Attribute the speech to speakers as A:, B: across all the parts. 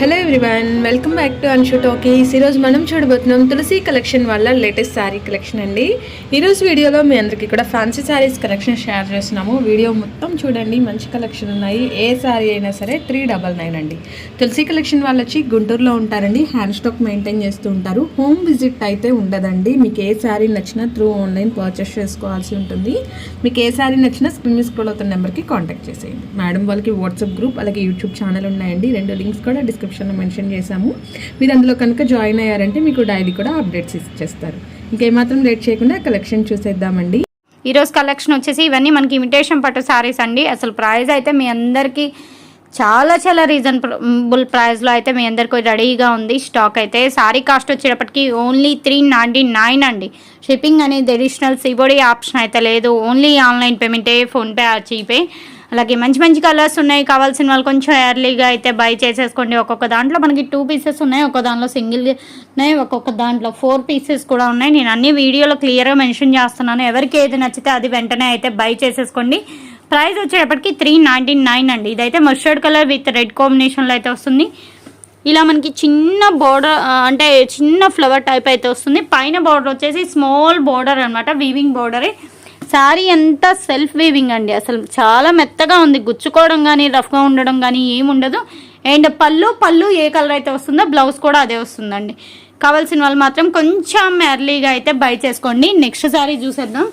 A: Hello everyone welcome back to Anshu talkies ఈరోజు మనం చూడబోతున్నాం తులసి కలెక్షన్ వల్ల లేటెస్ట్ శారీ కలెక్షన్ అండి. ఈరోజు వీడియోలో మీ అందరికీ కూడా ఫ్యాన్సీ శారీస్ కలెక్షన్ షేర్ చేస్తున్నాము. వీడియో మొత్తం చూడండి మంచి కలెక్షన్ ఉన్నాయి. ఏ శారీ అయినా సరే త్రీ డబల్ నైన్ అండి. తులసి కలెక్షన్ వాళ్ళు వచ్చి గుంటూరులో ఉంటారండి హ్యాండ్ స్టాక్ మెయింటైన్ చేస్తూ ఉంటారు. హోమ్ విజిట్ అయితే ఉండదండి. మీకు ఏ శారీ నచ్చినా త్రూ ఆన్లైన్ పర్చేస్ చేసుకోవాల్సి ఉంటుంది. మీకు ఏ శారీ నచ్చినా స్క్రీన్ స్క్రోల్ అవుతున్న నెంబర్కి కాంటాక్ట్ చేసేయండి. మేడం వాళ్ళకి వాట్సాప్ గ్రూప్ అలాగే యూట్యూబ్ ఛానల్ ఉన్నాయండి. రెండు లింక్స్ కూడా డిస్క్రిప్షన్లో మెన్షన్ చేశాము. మీరు అందులో కనుక జాయిన్ అయ్యారంటే మీకు డైలీ కూడా అప్డేట్స్ ఇచ్చేస్తారు ఇంకేమాత్రం లేట్ చేయకుండా కలెక్షన్ చూసేద్దామండి.
B: ఈరోజు కలెక్షన్ వచ్చేసి ఇవన్నీ మనకి ఇమిటేషన్ పట్టు శారీస్ అండి. అసలు ప్రైస్ అయితే మీ అందరికీ చాలా చాలా రీజనబుల్ ప్రైస్లో అయితే మీ అందరికీ రెడీగా ఉంది. స్టాక్ అయితే శారీ కాస్ట్ వచ్చేటప్పటికి ఓన్లీ త్రీ నైంటీ నైన్ అండి. షిప్పింగ్ అనేది additional C O D option అయితే లేదు. ఓన్లీ ఆన్లైన్ పేమెంటే ఫోన్పే జీపే అలాగే మంచి మంచి కలర్స్ ఉన్నాయి. కావాల్సిన వాళ్ళు కొంచెం ఎర్లీగా అయితే బై చేసేసుకోండి. ఒక్కొక్క దాంట్లో మనకి టూ పీసెస్ ఉన్నాయి. ఒక్కొక్క దాంట్లో సింగిల్ ఉన్నాయి. ఒక్కొక్క దాంట్లో ఫోర్ పీసెస్ కూడా ఉన్నాయి. నేను అన్ని వీడియోలో క్లియర్గా మెన్షన్ చేస్తున్నాను. ఎవరికి ఏది నచ్చితే అది వెంటనే అయితే బై చేసేసుకోండి. ప్రైస్ వచ్చేటప్పటికి త్రీ నైంటీ నైన్ అండి. ఇదైతే మస్టర్డ్ కలర్ విత్ రెడ్ కాంబినేషన్లో అయితే వస్తుంది. ఇలా మనకి చిన్న బోర్డర్ అంటే చిన్న ఫ్లవర్ టైప్ అయితే వస్తుంది. పైన బోర్డర్ వచ్చేసి స్మాల్ బోర్డర్ అనమాట వీవింగ్ బోర్డరే శారీ అంతా సెల్ఫ్ వీవింగ్ అండి. అసలు చాలా మెత్తగా ఉంది. గుచ్చుకోవడం కానీ రఫ్గా ఉండడం కానీ ఏముండదు. అండ్ పళ్ళు పళ్ళు ఏ కలర్ అయితే వస్తుందో బ్లౌజ్ కూడా అదే వస్తుందండి. కావాల్సిన వాళ్ళు మాత్రం కొంచెం ఎర్లీగా అయితే బై చేసుకోండి. నెక్స్ట్ శారీ చూసేద్దాం.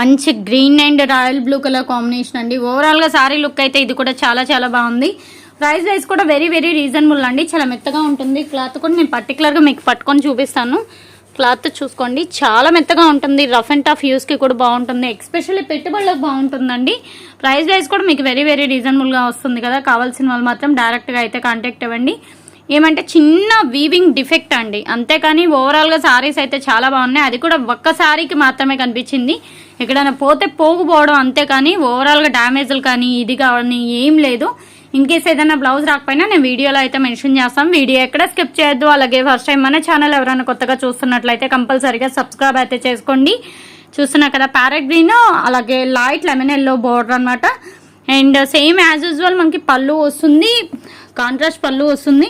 B: మంచి green and royal blue colour combination అండి. ఓవరాల్గా శారీ లుక్ అయితే ఇది కూడా చాలా చాలా బాగుంది. ప్రైస్ వైజ్ కూడా వెరీ వెరీ రీజనబుల్ అండి. చాలా మెత్తగా ఉంటుంది. క్లాత్ కూడా నేను పర్టికులర్గా మీకు పట్టుకొని చూపిస్తాను. క్లాత్ చూసుకోండి. చాలా మెత్తగా ఉంటుంది. రఫ్ అండ్ టఫ్ యూస్కి కూడా బాగుంటుంది. ఎక్స్పెషల్లీ పెట్టుబడులకు బాగుంటుందండి. ప్రైస్ వైజ్ కూడా మీకు వెరీ వెరీ రీజనబుల్గా వస్తుంది కదా. కావాల్సిన వాళ్ళు మాత్రం డైరెక్ట్గా అయితే కాంటాక్ట్ అవ్వండి. ఏమంటే చిన్న వీవింగ్ డిఫెక్ట్ అండి. అంతేకాని ఓవరాల్గా సారీస్ అయితే చాలా బాగున్నాయి. అది కూడా ఒక్క సారీకి మాత్రమే కనిపించింది. ఎక్కడైనా పోతే పోకపోవడం అంతేకాని ఓవరాల్గా డ్యామేజ్లు కానీ ఇది కానీ ఏం లేదు. ఇన్ కేస్ ఏదైనా బ్లౌజ్ రాకపోయినా నేను వీడియోలో అయితే మెన్షన్ చేస్తాం. వీడియో ఎక్కడ స్కిప్ చేయొద్దు. అలాగే ఫస్ట్ టైం మన ఛానల్ ఎవరైనా కొత్తగా చూస్తున్నట్లయితే కంపల్సరీగా సబ్స్క్రైబ్ అయితే చేసుకోండి. చూస్తున్నా కదా ప్యారెట్ గ్రీన్ అలాగే లైట్ లెమన్ ఎల్లో బోర్డర్ అనమాట అండ్ సేమ్ యాజ్ యూజువల్ మనకి పళ్ళు వస్తుంది. కాంట్రాస్ట్ పళ్ళు వస్తుంది.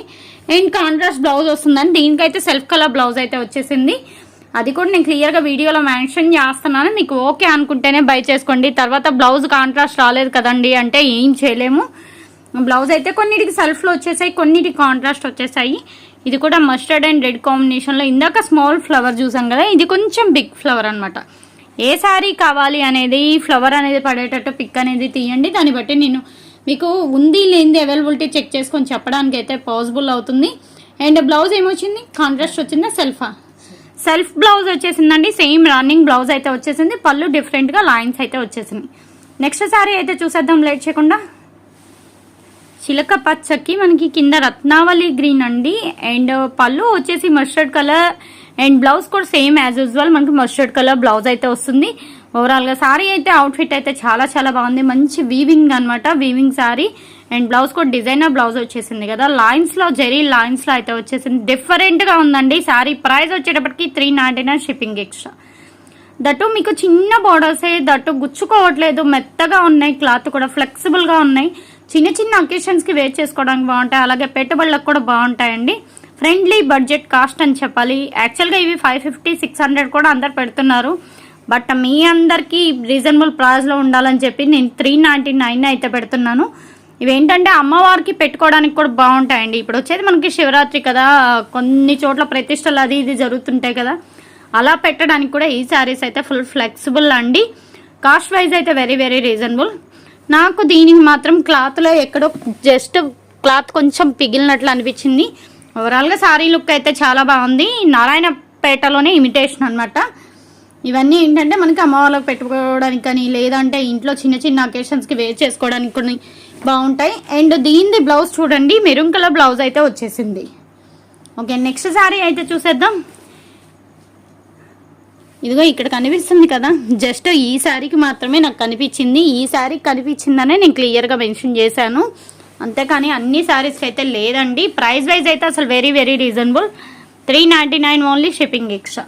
B: అండ్ కాంట్రాస్ట్ బ్లౌజ్ వస్తుందని దీనికైతే సెల్ఫ్ కలర్ బ్లౌజ్ అయితే వచ్చేసింది. అది కూడా నేను క్లియర్గా వీడియోలో మెన్షన్ చేస్తున్నాను. మీకు ఓకే అనుకుంటేనే బై చేసుకోండి. తర్వాత బ్లౌజ్ కాంట్రాస్ట్ రాలేదు కదండి అంటే ఏం చేయలేము. బ్లౌజ్ అయితే కొన్నిటికి సెల్ఫ్లో వచ్చేసాయి కొన్నిటికి కాంట్రాస్ట్ వచ్చేసాయి. ఇది కూడా మస్టర్డ్ అండ్ రెడ్ కాంబినేషన్లో ఇందాక స్మాల్ ఫ్లవర్ చూసాం కదా ఇది కొంచెం బిగ్ ఫ్లవర్ అనమాట ఏ శారీ కావాలి అనేది ఫ్లవర్ అనేది పడేటట్టు పిక్ అనేది తీయండి. దాన్ని బట్టి నేను మీకు ఉంది లేనిది అవైలబిలిటీ చెక్ చేసుకొని చెప్పడానికి అయితే పాసిబుల్ అవుతుంది. అండ్ బ్లౌజ్ ఏమొచ్చింది? కాంట్రాస్ట్ వచ్చిందా? సెల్ఫా సెల్ఫ్ బ్లౌజ్ వచ్చేసిందండి. సేమ్ రన్నింగ్ బ్లౌజ్ అయితే వచ్చేసింది. పళ్ళు డిఫరెంట్గా లైన్స్ అయితే వచ్చేసింది నెక్స్ట్ శారీ అయితే చూసేద్దాం లేట్ చేయకుండా. చిలక పచ్చకి మనకి కింద రత్నావళి గ్రీన్ అండి. అండ్ uh, పళ్ళు వచ్చేసి మస్టర్డ్ కలర్ అండ్ బ్లౌజ్ కూడా సేమ్ యాజ్ యూజువల్ మనకి మస్టర్డ్ కలర్ బ్లౌజ్ అయితే వస్తుంది. ఓవరాల్గా సారీ అయితే అవుట్ఫిట్ అయితే చాలా చాలా బాగుంది. మంచి వీవింగ్ అనమాట వీవింగ్ సారీ అండ్ బ్లౌజ్ కూడా డిజైనర్ బ్లౌజ్ వచ్చేసింది కదా. లైన్స్లో జెరీ లైన్స్లో అయితే వచ్చేసింది. డిఫరెంట్గా ఉందండి. సారీ ప్రైస్ వచ్చేటప్పటికి three ninety nine shipping extra that మీకు చిన్న బోర్డర్సే దట్టు గుచ్చుకోవట్లేదు. మెత్తగా ఉన్నాయి. క్లాత్ కూడా ఫ్లెక్సిబుల్గా ఉన్నాయి. చిన్న చిన్న అకేషన్స్కి వేర్ చేసుకోవడానికి బాగుంటాయి. అలాగే పెట్టుబడులకు కూడా బాగుంటాయండి. ఫ్రెండ్లీ బడ్జెట్ కాస్ట్ అని చెప్పాలి. యాక్చువల్గా ఇవి ఫైవ్ ఫిఫ్టీ సిక్స్ హండ్రెడ్ కూడా అందరు పెడుతున్నారు. బట్ మీ అందరికీ రీజనబుల్ ప్రైస్లో ఉండాలని చెప్పి నేను త్రీ నైంటీ నైన్ అయితే పెడుతున్నాను. ఇవేంటంటే అమ్మవారికి పెట్టుకోవడానికి కూడా బాగుంటాయండి. ఇప్పుడు వచ్చేది మనకి శివరాత్రి కదా. కొన్ని చోట్ల ప్రతిష్టలు అది ఇది జరుగుతుంటాయి కదా. అలా పెట్టడానికి కూడా ఈ శారీస్ అయితే ఫుల్ ఫ్లెక్సిబుల్ అండి. కాస్ట్ వైజ్ అయితే వెరీ వెరీ రీజనబుల్ నాకు దీనికి మాత్రం క్లాత్లో ఎక్కడో జస్ట్ క్లాత్ కొంచెం పిగిలినట్లు అనిపించింది. ఓవరాల్గా శారీ లుక్ అయితే చాలా బాగుంది. నారాయణపేటలోనే ఇమిటేషన్ అనమాట ఇవన్నీ ఏంటంటే మనకి అమ్మవాళ్ళకి పెట్టుకోవడానికి కానీ లేదంటే ఇంట్లో చిన్న చిన్న అకేషన్స్కి వేర్ చేసుకోవడానికి కొన్ని బాగుంటాయి. అండ్ దీనిది బ్లౌజ్ చూడండి మెరూన్ కలర్ బ్లౌజ్ అయితే వచ్చేసింది. ఓకే నెక్స్ట్ శారీ అయితే చూసేద్దాం. ఇదిగో ఇక్కడ కనిపిస్తుంది కదా. జస్ట్ ఈ శారీకి మాత్రమే నాకు కనిపించింది. ఈ శారీకి కనిపించిందనే నేను క్లియర్గా మెన్షన్ చేశాను. అంతేకాని అన్ని శారీస్కి అయితే లేదండి. ప్రైస్ వైజ్ అయితే అసలు very very reasonable. Three ninety nine only shipping extra.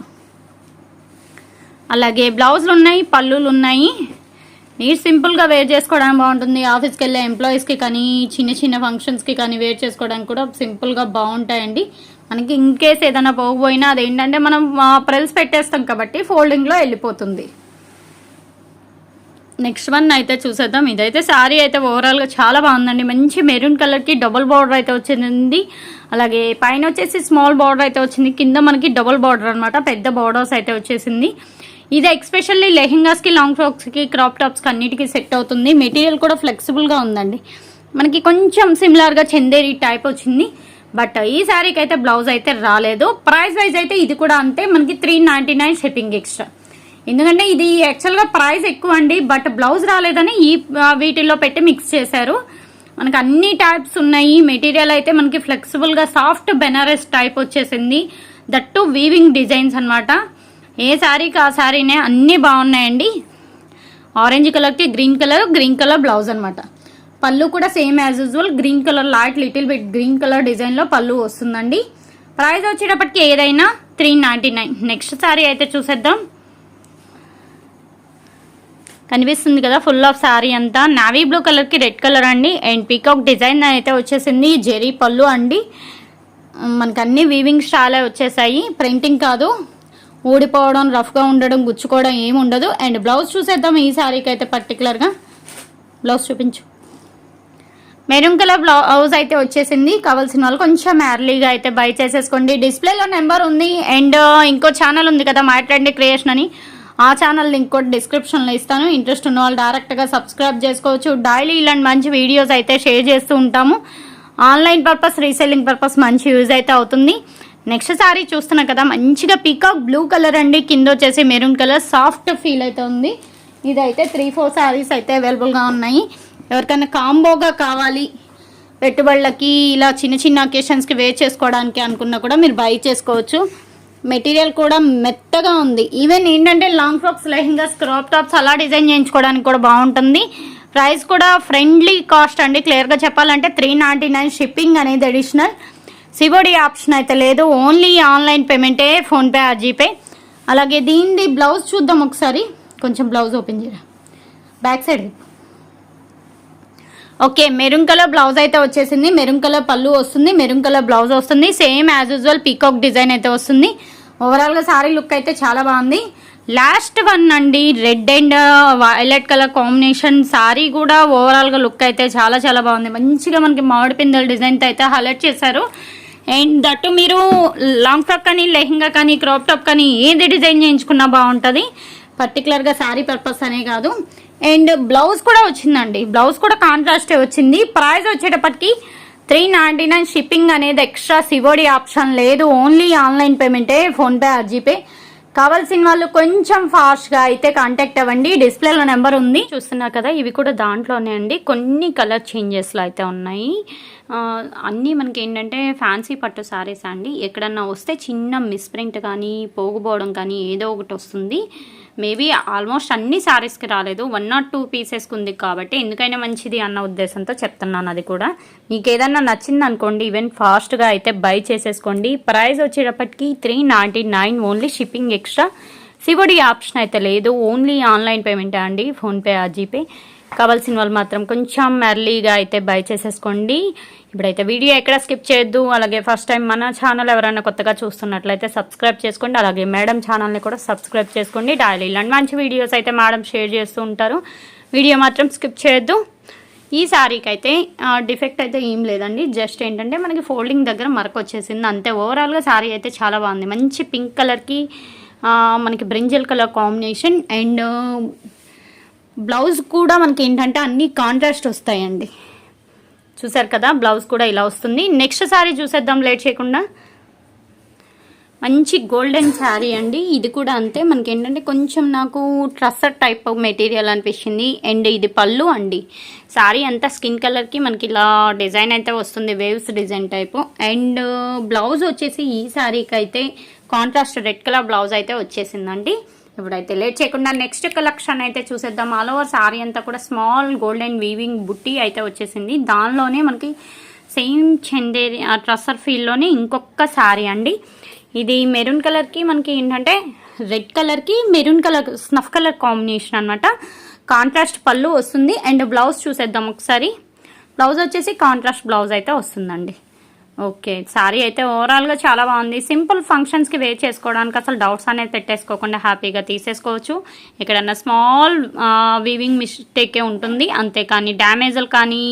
B: అలాగే బ్లౌజులు ఉన్నాయి పళ్ళులు ఉన్నాయి. నీట్ సింపుల్గా వేర్ చేసుకోవడానికి బాగుంటుంది. ఆఫీస్కి వెళ్ళే ఎంప్లాయీస్కి కానీ చిన్న చిన్న ఫంక్షన్స్కి కానీ వేర్ చేసుకోవడానికి కూడా సింపుల్గా బాగుంటాయండి. మనకి ఇన్ కేస్ ఏదైనా పోకపోయినా అదేంటంటే మనం ప్రెల్స్ పెట్టేస్తాం కాబట్టి ఫోల్డింగ్లో వెళ్ళిపోతుంది. నెక్స్ట్ వన్ అయితే చూసేద్దాం. ఇదైతే శారీ అయితే ఓవరాల్గా చాలా బాగుందండి. మంచి మెరూన్ కలర్కి డబుల్ బార్డర్ అయితే వచ్చింది. అలాగే పైన వచ్చేసి స్మాల్ బార్డర్ అయితే వచ్చింది. కింద మనకి డబుల్ బార్డర్ అనమాట పెద్ద బార్డర్స్ అయితే వచ్చేసింది. ఇది ఎక్స్పెషల్లీ లెహెంగాస్కి లాంగ్ ఫ్రాక్స్కి క్రాప్ టాప్స్కి అన్నిటికీ సెట్ అవుతుంది. మెటీరియల్ కూడా ఫ్లెక్సిబుల్గా ఉందండి. మనకి కొంచెం సిమిలర్గా చందేరి టైప్ వచ్చింది. బట్ ఈ శారీకి అయితే బ్లౌజ్ అయితే రాలేదు. ప్రైస్ వైజ్ అయితే ఇది కూడా అంతే మనకి three ninety nine shipping extra ఎందుకంటే ఇది యాక్చువల్గా ప్రైస్ ఎక్కువ అండి బట్ బ్లౌజ్ రాలేదని ఈ వీటిల్లో పెట్టి మిక్స్ చేశారు. మనకి అన్ని టైప్స్ ఉన్నాయి మెటీరియల్ అయితే మనకి ఫ్లెక్సిబుల్గా సాఫ్ట్ బెనారస్ టైప్ వచ్చేసింది. దట్టు వీవింగ్ డిజైన్స్ అనమాట ఏ శారీకి ఆ శారీనే అన్నీ బాగున్నాయండి. ఆరెంజ్ కలర్కి green colour green colour blouse అనమాట పళ్ళు కూడా same as usual. Green colour light little bit green colour డిజైన్లో పళ్ళు వస్తుందండి. ప్రైస్ వచ్చేటప్పటికి ఏదైనా three ninety nine next sari అయితే చూసేద్దాం. కనిపిస్తుంది కదా ఫుల్ ఆఫ్ శారీ అంతా. నావీ బ్లూ కలర్కి రెడ్ కలర్ అండి. అండ్ పీకాక్ డిజైన్ అయితే వచ్చేసింది. జెరీ పళ్ళు అండి. మనకు అన్ని వీవింగ్ స్టాలే వచ్చేసాయి. ప్రింటింగ్ కాదు. ఊడిపోవడం రఫ్గా ఉండడం గుచ్చుకోవడం ఏమి ఉండదు అండ్ బ్లౌజ్ చూసేద్దాం ఈ శారీకి అయితే పర్టికులర్గా బ్లౌజ్ చూపించు. మెరూన్ కలర్ బ్లౌజ్ అయితే వచ్చేసింది. కావాల్సిన వాళ్ళు కొంచెం ఎర్లీగా అయితే బై చేసేసుకోండి. డిస్ప్లేలో నెంబర్ ఉంది. అండ్ uh, ఇంకో ఛానల్ ఉంది కదా మై క్రియేషన్ అని. ఆ ఛానల్ లింక్ కూడా డిస్క్రిప్షన్లో ఇస్తాను. ఇంట్రెస్ట్ ఉన్న వాళ్ళు డైరెక్ట్గా సబ్స్క్రైబ్ చేసుకోవచ్చు. డైలీ ఇలాంటి మంచి వీడియోస్ అయితే షేర్ చేస్తూ ఉంటాము. ఆన్లైన్ పర్పస్ రీసెల్లింగ్ పర్పస్ మంచి యూజ్ అయితే అవుతుంది. నెక్స్ట్ సారీ చూస్తున్నా కదా మంచిగా పీకాక్ బ్లూ కలర్ అండి. కింద వచ్చేసి మెరూన్ కలర్ సాఫ్ట్ ఫీల్ అయితే ఉంది. ఇదైతే త్రీ ఫోర్ శారీస్ అయితే అవైలబుల్గా ఉన్నాయి. ఎవరికైనా కాంబోగా కావాలి. పెట్టుబడులకి ఇలా చిన్న చిన్న అకేషన్స్కి వేర్ చేసుకోవడానికి అనుకున్నా కూడా మీరు బై చేసుకోవచ్చు. మెటీరియల్ కూడా మెత్తగా ఉంది. ఈవెన్ ఏంటంటే long frocks lehengas crop tops అలా డిజైన్ చేయించుకోవడానికి కూడా బాగుంటుంది. ప్రైస్ కూడా ఫ్రెండ్లీ కాస్ట్ అండి. క్లియర్గా చెప్పాలంటే త్రీ నాంటీ నైన్ షిప్పింగ్ అనేది additional C O D option అయితే లేదు. ఓన్లీ ఆన్లైన్ పేమెంటే ఫోన్పే ఆ జీపే అలాగే దీనిది బ్లౌజ్ చూద్దాం ఒకసారి. కొంచెం బ్లౌజ్ ఓపెన్ చేయరా? Back side okay maroon colour blouse అయితే వచ్చేసింది. మెరూన్ కలర్ పళ్ళు వస్తుంది మెరూన్ కలర్ బ్లౌజ్ వస్తుంది. Same as usual peacock design అయితే వస్తుంది. ఓవరాల్గా సారీ లుక్ అయితే చాలా బాగుంది. లాస్ట్ వన్ అండి red and violet colour combination sari కూడా ఓవరాల్గా లుక్ అయితే చాలా చాలా బాగుంది. మంచిగా మనకి మామిడి పిందెల డిజైన్తో అయితే హైలైట్ చేశారు. అండ్ దట్టు మీరు లాంగ్ ఫ్రాక్ కానీ లెహంగా కానీ క్రాప్ టాప్ కానీ ఏది డిజైన్ చేయించుకున్నా బాగుంటుంది. పర్టికులర్గా శారీ పర్పస్ అనే కాదు. అండ్ బ్లౌజ్ కూడా వచ్చిందండి. బ్లౌజ్ కూడా కాంట్రాస్టే వచ్చింది. ప్రైస్ వచ్చేటప్పటికి త్రీ నైంటీ నైన్ షిప్పింగ్ అనేది extra C O D option లేదు. ఓన్లీ ఆన్లైన్ పేమెంటే ఫోన్పే ఆర్ జీపే కావాల్సిన వాళ్ళు కొంచెం ఫాస్ట్గా అయితే కాంటాక్ట్ అవ్వండి. డిస్ప్లేలో నెంబర్ ఉంది. చూస్తున్నారు కదా ఇవి కూడా దాంట్లోనే అండి. కొన్ని కలర్ చేంజెస్లో అయితే ఉన్నాయి. అన్నీ మనకి ఏంటంటే ఫ్యాన్సీ పట్టు సారీస్ అండి. ఎక్కడన్నా వస్తే చిన్న మిస్ప్రింట్ కానీ పోగుపోవడం కానీ ఏదో ఒకటి వస్తుంది. మేబీ ఆల్మోస్ట్ అన్ని సారీస్కి రాలేదు. వన్ నాట్ టూ పీసెస్కి ఉంది కాబట్టి ఎందుకైనా మంచిది అన్న ఉద్దేశంతో చెప్తున్నాను అది కూడా. మీకు ఏదన్నా నచ్చింది అనుకోండి ఈవెన్ ఫాస్ట్గా అయితే బై చేసేసుకోండి. ప్రైస్ వచ్చేటప్పటికి three ninety nine only shipping extra C O D option అయితే లేదు. ఓన్లీ ఆన్లైన్ పేమెంటే అండి? ఫోన్పే ఆ జీపే కావాల్సిన వాళ్ళు మాత్రం కొంచెం ఎర్లీగా అయితే బై చేసేసుకోండి. ఇప్పుడైతే వీడియో ఎక్కడ స్కిప్ చేయొద్దు. అలాగే ఫస్ట్ టైం మన ఛానల్ ఎవరైనా కొత్తగా చూస్తున్నట్లయితే సబ్స్క్రైబ్ చేసుకోండి. అలాగే మేడం ఛానల్ని కూడా సబ్స్క్రైబ్ చేసుకోండి. డైలీ ఇలాంటి మంచి వీడియోస్ అయితే మేడం షేర్ చేస్తూ ఉంటారు. వీడియో మాత్రం స్కిప్ చేయొద్దు. ఈ శారీకి అయితే డిఫెక్ట్ అయితే ఏం లేదండి. జస్ట్ ఏంటంటే మనకి ఫోల్డింగ్ దగ్గర మరక వచ్చేసింది. అంతే. ఓవరాల్గా శారీ అయితే చాలా బాగుంది. మంచి పింక్ కలర్కి మనకి brinjal colour combination and blouse కూడా మనకి ఏంటంటే అన్ని కాంట్రాస్ట్ వస్తాయండి. చూసారు కదా బ్లౌజ్ కూడా ఇలా వస్తుంది. నెక్స్ట్ శారీ చూసేద్దాం లేట్ చేయకుండా. మంచి గోల్డెన్ శారీ అండి. ఇది కూడా అంతే. మనకి ఏంటంటే కొంచెం నాకు ట్రస్సర్ టైప్ మెటీరియల్ అనిపించింది. అండ్ ఇది పళ్ళు అండి. శారీ అంతా స్కిన్ కలర్కి మనకి ఇలా డిజైన్ అయితే వస్తుంది waves design type. And blouse వచ్చేసి ఈ శారీకి అయితే కాంట్రాస్ట్ రెడ్ కలర్ బ్లౌజ్ అయితే వచ్చేసిందండి. ఇప్పుడైతే లేట్ చేయకుండా నెక్స్ట్ కలెక్షన్ అయితే చూసేద్దాం. ఆల్ ఓవర్ శారీ అంతా కూడా స్మాల్ గోల్డెన్ వీవింగ్ బుట్టి అయితే వచ్చేసింది. దానిలోనే మనకి సేమ్ చందేరి ట్రస్సర్ ఫీల్డ్లోనే ఇంకొక శారీ అండి. ఇది మెరూన్ కలర్కి మనకి ఏంటంటే రెడ్ కలర్కి maroon colour snuff colour combination అనమాట కాంట్రాస్ట్ పళ్ళు వస్తుంది. అండ్ బ్లౌజ్ చూసేద్దాం ఒకసారి. బ్లౌజ్ వచ్చేసి కాంట్రాస్ట్ బ్లౌజ్ అయితే వస్తుందండి. ఓకే. సారీ అయితే ఓవరాల్గా చాలా బాగుంది. సింపుల్ ఫంక్షన్స్కి వేర్ చేసుకోవడానికి అసలు డౌట్స్ అనేది పెట్టేసుకోకుండా హ్యాపీగా తీసేసుకోవచ్చు. ఎక్కడన్నా స్మాల్ వీవింగ్ మిస్టేకే ఉంటుంది. అంతేకాని డ్యామేజ్లు కానీ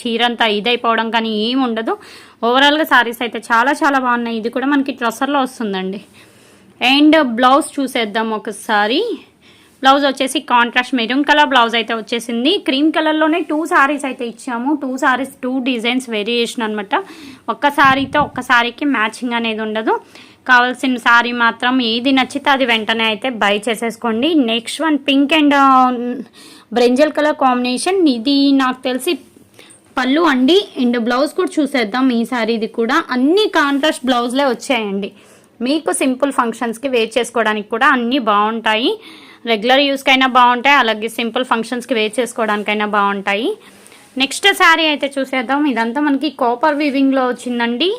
B: చీరంతా ఇదైపోవడం కానీ ఏమి ఉండదు. ఓవరాల్గా సారీస్ అయితే చాలా చాలా బాగున్నాయి. ఇది కూడా మనకి ట్రస్సర్లో వస్తుందండి. అండ్ బ్లౌజ్ చూసేద్దాం ఒకసారి. బ్లౌజ్ వచ్చేసి కాంట్రాస్ట్ మెరూన్ కలర్ బ్లౌజ్ అయితే వచ్చేసింది. క్రీమ్ కలర్లోనే టూ సారీస్ అయితే ఇచ్చాము. Two saris two designs variation అనమాట ఒక్క సారీతో ఒక్క సారీకి మ్యాచింగ్ అనేది ఉండదు. కావాల్సిన సారీ మాత్రం ఏది నచ్చితే అది వెంటనే అయితే బై చేసేసుకోండి. Next one pink and brinjal colour combination ఇది నాకు తెలిసి పళ్ళు అండి. అండ్ బ్లౌజ్ కూడా చూసేద్దాం ఈ సారీది కూడా. అన్ని కాంట్రాస్ట్ బ్లౌజ్లే వచ్చాయండి. మీకు సింపుల్ ఫంక్షన్స్కి వేర్ చేసుకోవడానికి కూడా అన్నీ బాగుంటాయి. రెగ్యులర్ యూస్కైనా బాగుంటాయి అలాగే సింపుల్ ఫంక్షన్స్కి వేర్ చేసుకోవడానికైనా బాగుంటాయి. నెక్స్ట్ శారీ అయితే చూసేద్దాం. ఇదంతా మనకి కాపర్ వివింగ్లో వచ్చిందండి.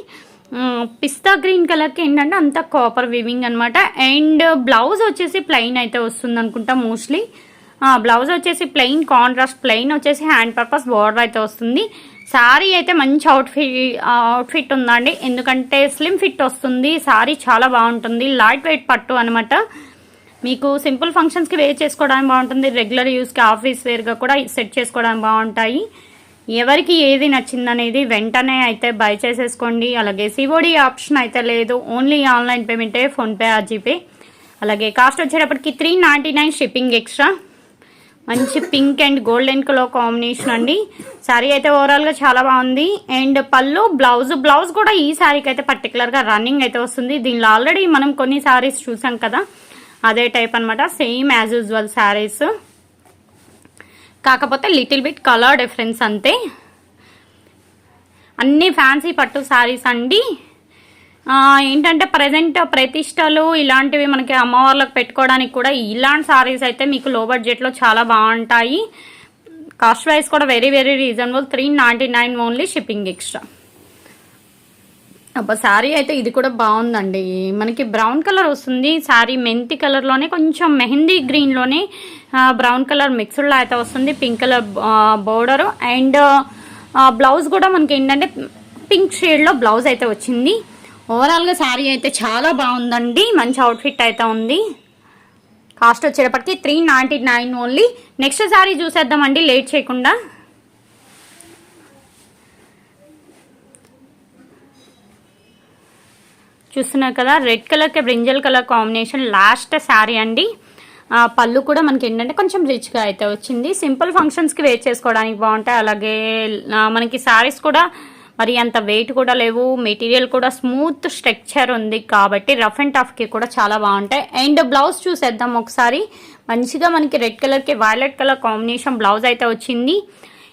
B: పిస్తా గ్రీన్ కలర్కి ఏంటంటే అంతా కాపర్ వివింగ్ అనమాట అండ్ బ్లౌజ్ వచ్చేసి ప్లెయిన్ అయితే వస్తుంది అనుకుంటా మోస్ట్లీ బ్లౌజ్ వచ్చేసి ప్లెయిన్ కాంట్రాస్ట్ ప్లెయిన్ వచ్చేసి హ్యాండ్ పర్పస్ బార్డర్ అయితే వస్తుంది. శారీ అయితే మంచి అవుట్ఫిట్ అవుట్ఫిట్ ఉందండి. ఎందుకంటే స్లిమ్ ఫిట్ వస్తుంది. సారీ చాలా బాగుంటుంది. లైట్ వెయిట్ పట్టు అనమాట మీకు సింపుల్ ఫంక్షన్స్కి వేర్ చేసుకోవడానికి బాగుంటుంది. రెగ్యులర్ యూస్కి ఆఫీస్ వేర్గా కూడా సెట్ చేసుకోవడానికి బాగుంటాయి. ఎవరికి ఏది నచ్చిందనేది వెంటనే అయితే బై చేసేసుకోండి. అలాగే సిఓడి ఆప్షన్ అయితే లేదు. ఓన్లీ ఆన్లైన్ పేమెంటే ఫోన్పే ఆ జీపే అలాగే కాస్ట్ వచ్చేటప్పటికి three ninety nine shipping extra మంచి pink and golden colour combination అండి. శారీ అయితే ఓవరాల్గా చాలా బాగుంది. అండ్ పళ్ళు బ్లౌజ్ బ్లౌజ్ కూడా ఈ శారీకి అయితే పర్టికులర్గా రన్నింగ్ అయితే వస్తుంది. దీనిలో ఆల్రెడీ మనం కొన్ని శారీస్ చూసాం కదా. అదే టైప్ అనమాట సేమ్ యాజ్ యూజువల్ శారీస్ కాకపోతే లిటిల్ బిట్ కలర్ డిఫరెన్స్ అంతే. అన్ని ఫ్యాన్సీ పట్టు శారీస్ అండి. ఏంటంటే ప్రజెంట్ ప్రతిష్టలు ఇలాంటివి మనకి అమ్మవార్లకు పెట్టుకోవడానికి కూడా ఇలాంటి సారీస్ అయితే మీకు లో బడ్జెట్లో చాలా బాగుంటాయి. కాస్ట్ వైజ్ కూడా very very reasonable three ninety nine only shipping extra అబ్బా శారీ అయితే ఇది కూడా బాగుందండి. మనకి బ్రౌన్ కలర్ వస్తుంది. శారీ మెంతి కలర్లోనే కొంచెం మెహందీ గ్రీన్లోనే బ్రౌన్ కలర్ మిక్స్డ్లో అయితే వస్తుంది. Pink colour border. And blouse కూడా మనకి ఏంటంటే పింక్ షేడ్లో బ్లౌజ్ అయితే వచ్చింది. ఓవరాల్గా శారీ అయితే చాలా బాగుందండి. మంచి అవుట్ఫిట్ అయితే ఉంది. కాస్ట్ వచ్చేటప్పటికి three ninety nine only next sari చూసేద్దామండి. లేట్ చేయకుండా. చూస్తున్నారు కదా రెడ్ కలర్కి brinjal colour combination last sari అండి. పళ్ళు కూడా మనకి ఏంటంటే కొంచెం రిచ్గా అయితే వచ్చింది. సింపుల్ ఫంక్షన్స్కి వేర్ చేసుకోవడానికి బాగుంటాయి. అలాగే మనకి శారీస్ కూడా మరి అంత వెయిట్ కూడా లేవు. మెటీరియల్ కూడా స్మూత్ స్ట్రక్చర్ ఉంది కాబట్టి రఫ్ అండ్ టఫ్కి కూడా చాలా బాగుంటాయి. అండ్ బ్లౌజ్ చూసేద్దాం ఒకసారి. మంచిగా మనకి రెడ్ కలర్కి వైలెట్ కలర్ కాంబినేషన్ బ్లౌజ్ అయితే వచ్చింది.